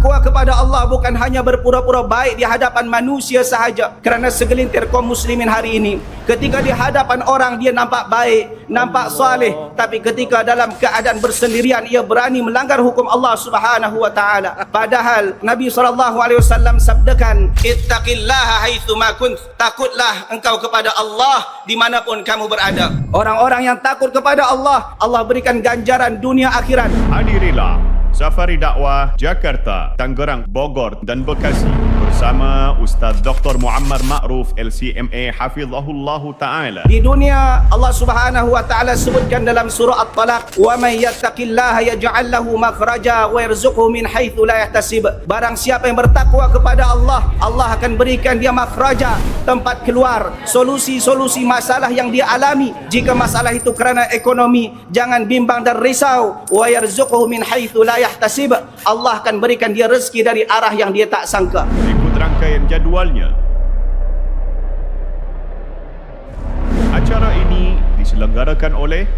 bertakwa kepada Allah bukan hanya berpura-pura baik di hadapan manusia sahaja. Kerana segelintir kaum muslimin hari ini ketika di hadapan orang dia nampak baik nampak saleh. Tapi ketika dalam keadaan bersendirian ia berani melanggar hukum Allah Subhanahu wa taala. Padahal Nabi sallallahu alaihi wasallam sabdakan ittaqillaha haitsu ma kunt. Takutlah engkau kepada Allah dimanapun kamu berada. Orang-orang yang takut kepada Allah Allah berikan ganjaran dunia akhirat. Hadirilah Safari Dakwah Jakarta, Tangerang, Bogor dan Bekasi bersama Ustaz Dr. Muammar Ma'ruf LCMA Hafizahullah Ta'ala. Di dunia Allah Subhanahu wa taala sebutkan dalam surah At-Talaq, "Wa may yattaqillaha yaj'al lahu makhraja wa yarzuqhu min haitsu la yahtasib." Barang siapa yang bertakwa kepada Allah, Allah akan berikan dia makhraja, tempat keluar, solusi-solusi masalah yang dia alami. Jika masalah itu kerana ekonomi, jangan bimbang dan risau. Wa yarzuqhu min haitsu la yahtasib. Allah akan berikan dia rezeki dari arah yang dia tak sangka. Rangkaian jadualnya. Acara ini diselenggarakan oleh